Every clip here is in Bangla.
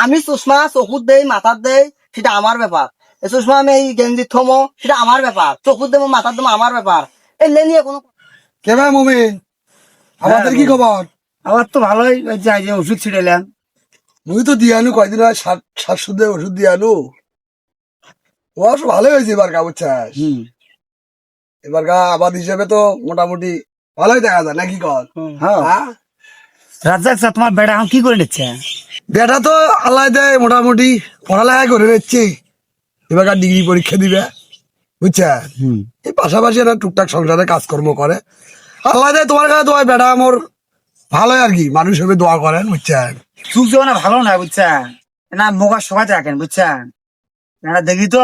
আমি চশমা চকুত দেই মাথার দেই সেটা আমার ব্যাপার এই চশমা আমি এই গেঞ্জি থমো সেটা আমার ব্যাপার চকুত দেবো মাথার দেবো আমার ব্যাপার এলে নিয়ে কোনো কে ভাই মমিন আমাদের কি খবর আমার তো ভালোই যাই যে ওষুধ ছিড়েলাম মুই তো দিয়ে আনু কয়দিন হয় সাত ওষুধ দিয়ে আনু ও অবশ্য ভালোই হয়েছে এবার গা বুঝছাস হুম। এবার গা আবাদ হিসেবে তো মোটামুটি ভালোই দেখা যায় নাকি কর হ্যাঁ হ্যাঁ রাজ্জাক স্যার তোমার বেড়া এখন কি করে নিচ্ছে বেটা তো আল্লাহ দেয় মোটামুটি পড়ালেখা করে নিচ্ছে। এবার ডিগ্রি পরীক্ষা দিবে বুঝছা? এই পাশাপাশি একটা টুকটাক সংসারে কাজকর্ম করে। আল্লাহ দেয় তোমার কাছে তোমার বেটা আমার ভালো আর কি মানুষ হিসেবে দোয়া করেন বুঝছেন চুল যেমন ভালো না বুঝছেন না মোগা সবাই রাখেন বুঝছেন এটা দেখি তো?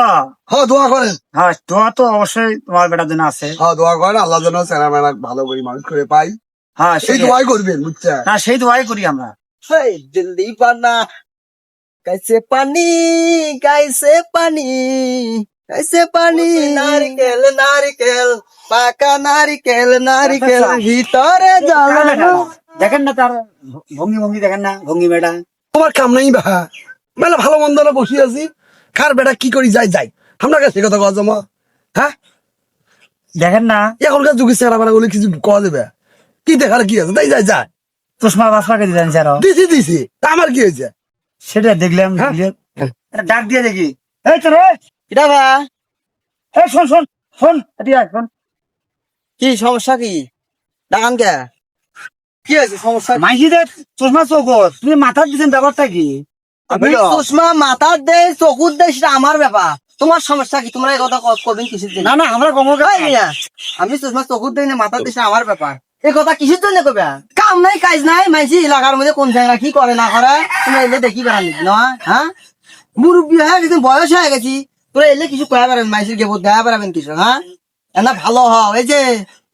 হ্যাঁ দোয়া করেন। হ্যাঁ দোয়া তো অবশ্যই তোমার বেটার জন্য আছে। হ্যাঁ দোয়া করেন আল্লাহ যেন চেনা মেনা ভালো করে মানুষ করে পাই। হ্যাঁ সেই সেই দোয়াই করবেন বুঝছেন না সেই দোয়াই করি আমরা। সেই দিল্লি বানা कैसे पानी कैसे पानी कैसे पानी নারিকেল নারিকেল পাকা নারিকেল নারিকেল ভিতরে জল দেখেন না তার ভঙ্গি ভঙ্গি দেখেন না ভঙ্গি বেটা তোমার কাম নাই বা মেলা ভালো মন্দ না বসে আছি কার বেটা কি করি যাই যাই আমরা কাছে কথা কওয়া জমা হ্যাঁ দেখেন না এখনকার যুগে চেহারা বেড়া বলে কিছু কওয়া দেবে কি দেখার কি আছে তাই যাই যায় চশমা বাসপাকে দিলেন স্যার। দিছি দিছি। আমার কি হয়েছে? সেটা দেখলাম হ্যাঁ। দেখলে একটা ডাক দিয়ে দেখি। এই তো এটা এই শোন শোন শোন এদিকে শোন। কি সমস্যা কি? ডাকান কে? কি হয়েছে সমস্যা? চশমা চৌকত। তুমি মাথার দিচ্ছেন ব্যাপারটা কি? আমি চশমা মাথার দেয় চকুর দেয় সেটা আমার ব্যাপার। তোমার সমস্যা কি? তোমরা এই কথা ক- করবেন কিসের জন্য? না না আমরা কমর আমি চশমা চকুর দেয় না মাথার সেটা আমার ব্যাপার। এই কথা কিসের জন্য কবে কাম নাই কাজ নাই এলাকার মধ্যে কোন কি করে না করে, তোমরা এলে দেখি নয় হ্যাঁ মুরব্বী বয়স হয়ে গেছি, তোরা এলে কিছু কয়া মাইসির দেয়া কিছু হ্যাঁ না ভালো হও এই যে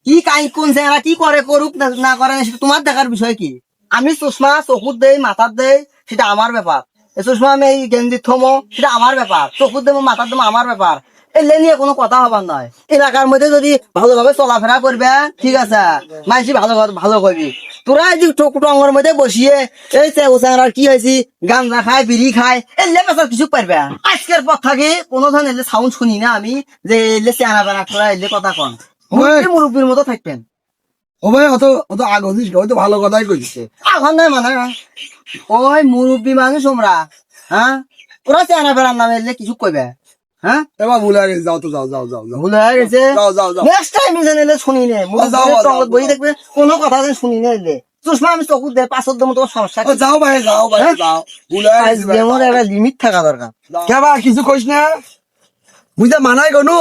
কি কোন কি করে, করুক না- না করে, সেটা তোমার দেখার বিষয় কি? আমি চশমা চকুর দেই মাথার দেই, সেটা আমার ব্যাপার। চশমা আমি এই গেঞ্জি থমো, সেটা আমার ব্যাপার। চকুর দেবো মাথার দেবো আমার ব্যাপার। এলে নিয়ে কোনো কথা হবার নয় এলাকার মধ্যে যদি ভালোভাবে চলাফেরা করবে, ঠিক আছে মাইসি ভালো ভালো করবি। তোরা এই টঙ্গর মধ্যে বসিয়ে এই চে ওসার কি হয়েছি গাঞ্জা খায় বিড়ি খায় এলে বেচার কিছু পারবে আজকের পর থাকে কোনো ধরনের এলে সাউন্ড শুনি না আমি যে এলে চেনা বেড়া তোরা এলে কথা কন মুরব্বী মুরব্বীর মতো থাকবেন ও ভাই অত অত আগ হতিস ওই তো ভালো কথাই কইছে এখন নাই মানে। ওই মুরব্বী মানুষ তোমরা হ্যাঁ ওরা চেনা বেড়ার নামে এলে কিছু কইবে। হ্যাঁ? এবার ভুলে গেছে যাও তো যাও যাও যাও যাও। ভুল গেছে। যাও যাও যাও। নেক্সট টাইম যেন শুনি নে। যাও, যাও, যাও, বই দেখবে কোনো কথা যেন শুনি নে এলে চশমা আমি চকুর দেয় পাঁচশোর দম তোমার সমস্যা যাও ভাই যাও ভাই? যাও। ভুলে গেছে ভাই। একটা লিমিট থাকা দরকার কে বা কিছু কইস না? বুঝতে মানাই গনু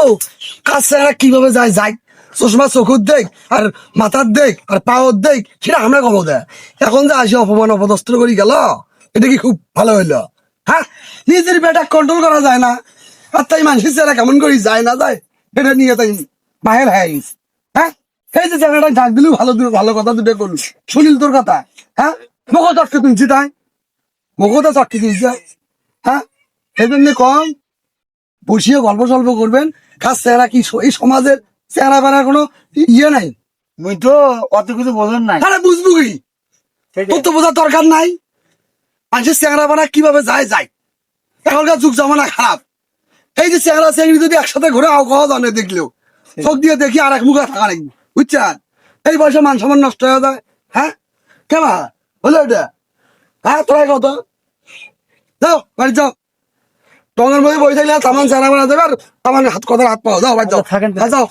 কাজ ছাড়া কীভাবে যায় যাই চশমা চকুর দেখ আর মাথার দেখ আর পাওয়ার দেখ সেটা আমরা কব দেয় এখন যে আসি অপমান অপদস্থ করি গেল এটা কি খুব ভালো হইল হ্যাঁ নিজের বেটা কন্ট্রোল করা যায় না। আর তাই মানুষের চেহারা কেমন করি যায় না যায় এটা নিয়ে তাই বাহির হয়ে গেছে। হ্যাঁ? এই যে জায়গাটা ডাক দিলু ভালো ভালো কথা দুটো করলু। শুনিল তোর কথা? হ্যাঁ? মগো চটকে তুলছি তাই। মগো তো চটকে তুলছে হ্যাঁ? এই জন্য কম বসিয়ে গল্প সল্প করবেন। কাজ চেহারা কি এই সমাজের চেহারা বেড়ার কোনো ইয়ে নাই? মুই তো অত কিছু বোঝেন নাই। আরে বুঝব কি? তোর তো বোঝার দরকার নাই। মানুষের চেহারা বেড়া কীভাবে যায় যায়। এখনকার যুগ জমানা খারাপ। এই যে চেহারা চেহারি যদি একসাথে ঘুরে আও জানে দেখলেও চোখ দিয়ে দেখি আর এক মুখে থাকা নাকি? বুঝছেন? এই বয়সে মান সম্মান নষ্ট হয়ে যায়। হ্যাঁ? কেমন হলো এটা। হ্যাঁ তোরাই কত যাও বাড়ি যাও। টঙের মধ্যে বই থাকলে তামান চেহারা বানা দেবে আর তামান হাত কথার হাত পাও। যাও বাড়ি যাও। তো। হ্যাঁ, যাও।